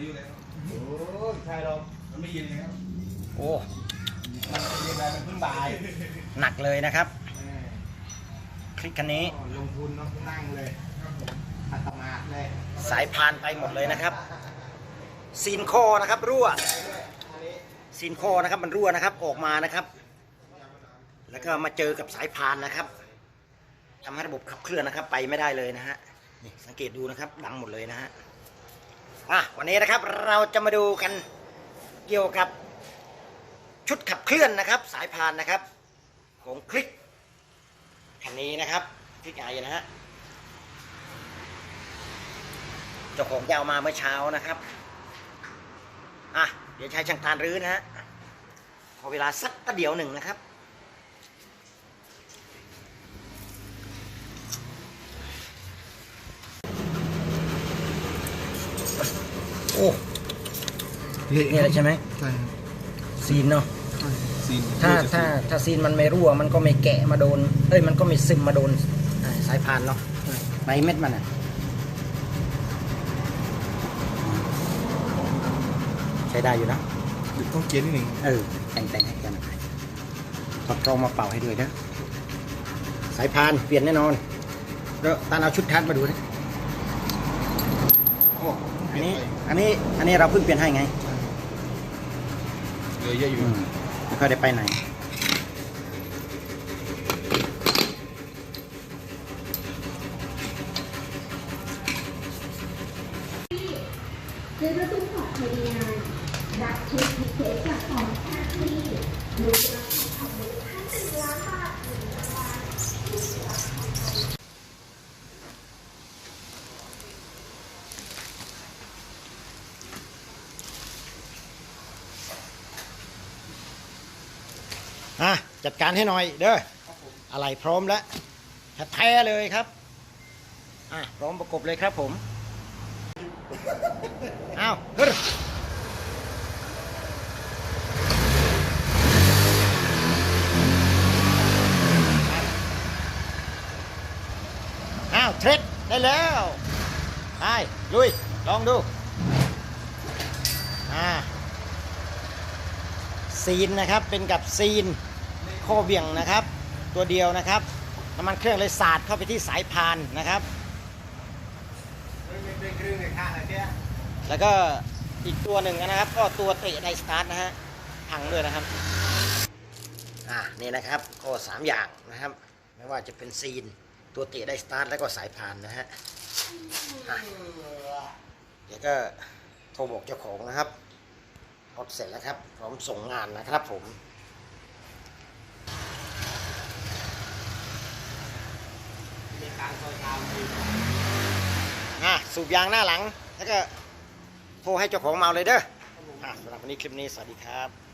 อายุแล้ว โอ้ยใช่หรอกมันไม่เย็นแล้วโอ้ มันเรียนอะไรมันเพิ่งบ่ายหนักเลยนะครับ เออคลิกคันนี้ลงทุนเนาะนั่งเลยอัตมาดเลยสายพานไปหมดเลยนะครับซีนโคอนะครับรั่วซีนโคอนะครับมันรั่วนะครับออกมานะครับ แล้วก็มาเจอกับสายพานนะครับทำให้ระบบขับเคลื่อนนะครับไปไม่ได้เลยนะฮะนี่สังเกตดูนะครับดังหมดเลยนะฮะ่ะวันนี้นะครับเราจะมาดูกันเกี่ยวกับชุดขับเคลื่อนนะครับ สายพานนะครับ ของคลิกคันนี้นะครับคลิกไอนะฮะเจ้าของจะเอามาเมื่อเช้านะครับอะเดี๋ยวใช้ช่างตานรื้อนะฮะขอเวลาสักประเดี๋ยวหนึ่งนะครับ โอ้นี่อะไรใช่ไหมใช่ซีนเนาะซีนถ้าถ้าถ้าซีนมันไม่รั่วมันก็ไม่แกะมาโดนเอ้ยมันก็ไม่ซึมมาโดนอ่าสายพานเนาะใบเม็ดมันอะใช้ได้อยู่นะต้องเกียร์นิดหนึ่งเออแต่งแต่งให้กันถอดกรองมาเป่าให้ด้วยนะสายพานเปลี่ยนแน่นอนแล้วตานเอาชุดคัดมาดูนะ โอ้อันนี้ อันนี้ อันนี้เราเพิ่งเปลี่ยนให้ไงเหลือเยอะอยู่อืมไม่ค่อยได้ไปไหน ในฤดูของเทดีงานรับชุดพิเศษจากของแท้ที่มูลค่าของมูลค่าหนึ่งล้านบาทหนึ่งรางวัล อะจัดการให้หน่อยเด้ออะไรพร้อมแล้วแท้เลยครับอะพร้อมประกบเลยครับผมอ้าวขึ้นอ้าวเทรดได้แล้วไปลุย ลองดูอ่าซีนนะครับเป็นกับซีน โคเบี่ยงนะครับ ตัวเดียวนะครับน้ำมันเครื่องเลยสาดเข้าไปที่สายพานนะครับไม่ไม่เป็นเครื่องในข้างอะไรเนี้ยแล้วก็อีกตัวหนึ่งนะครับ ก็ตัวเตะไดสตาร์ทนะฮะพังด้วยนะครับอ่านี่นะครับก็สามอย่างนะครับ ไม่ว่าจะเป็นซีนตัวเตะไดสตาร์ทแล้วก็สายพานนะฮะอะเดี๋ยวก็โทรบอกเจ้าของนะครับรถเสร็จแล้วครับ พร้อมส่งงานนะครับผม มีการซอยตามอยู่อะสูบยางหน้าหลัง แล้วก็โทรให้เจ้าของเมาเลยเด้ออะสำหรับวันนี้คลิปนี้ สวัสดีครับ